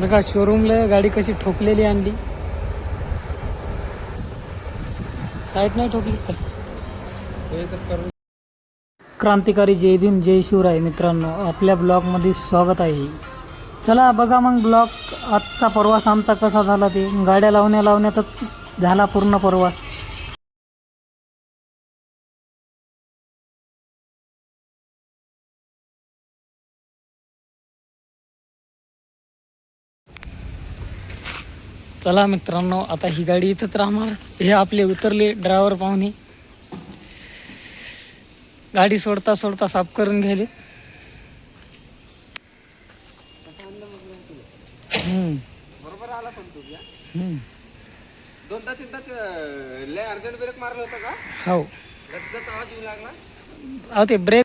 बघा शोरूमला गाडी कशी ठोकलेली आणली. साईड नाही ठोकली तर. क्रांतिकारी जय भीम जय शिवराय मित्रांनो आपल्या ब्लॉगमध्ये स्वागत आहे. चला बघा मग ब्लॉग. आजचा प्रवास आमचा कसा झाला ते. गाड्या लावण्या लावण्यातच झाला पूर्ण प्रवास. चला मित्रांनो आता ही गाडी इथंच राहणार. हे आपले उतरले ड्रायव्हर पाहुणे. गाडी सोडता सोडता साफ करून घ्यायले. हम्म. बरोबर आला पण तू या. हम्म. दोनदा तीनदा ते लय अर्जंट ब्रेक मारलं होतं का? हो. गदगद आवाज येऊ लागला. अहो ते ब्रेक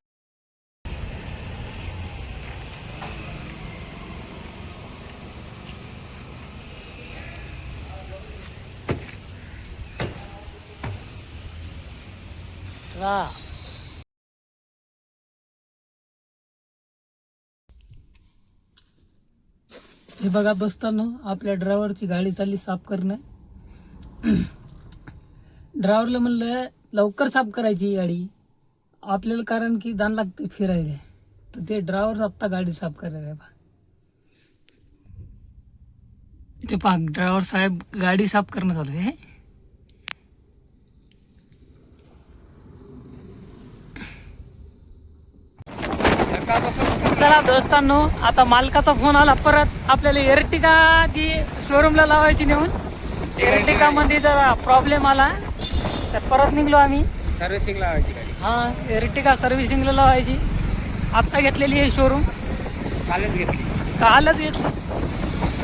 वा. हे बघा बसताना आपल्या ड्रायव्हरची गाडी चालली साफ करणं. ड्रायव्हरला म्हणलं लवकर साफ करायची ही गाडी. आपल्याला कारण की दान लागते फिरायला. तर ते ड्रायव्हर आत्ता गाडी साफ करायला आहे ते पहा ड्रायव्हर साहेब गाडी साफ करणं चालू आहे. चला दोस्तांनो आता मालकाचा फोन आला परत आपल्याला एर्टिका ती शोरूमला लावायची नेऊन. एर्टिका मध्ये जरा प्रॉब्लेम आला. तर परत निघलो आम्ही. सर्व्हिसिंग लावायची हा एर्टिका सर्व्हिसिंगला लावायची. आत्ता घेतलेली आहे शोरूम कालच घेतली. कालच घेतली.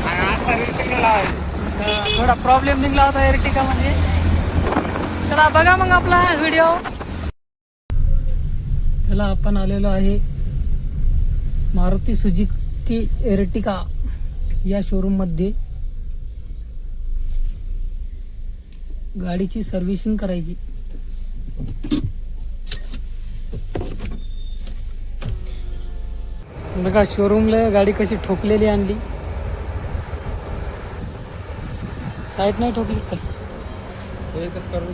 आज लावायची. थोडा प्रॉब्लेम निघला होता एर्टिका मध्ये चला बघा मग आपला व्हिडिओ चला आपण आलेलो आहे. मारुती सुजुकी एरटिका या शोरूममध्ये गाडीची सर्व्हिसिंग करायची. बघा शोरूमला गाडी कशी ठोकलेली आणली. साईड नाही ठोकली तर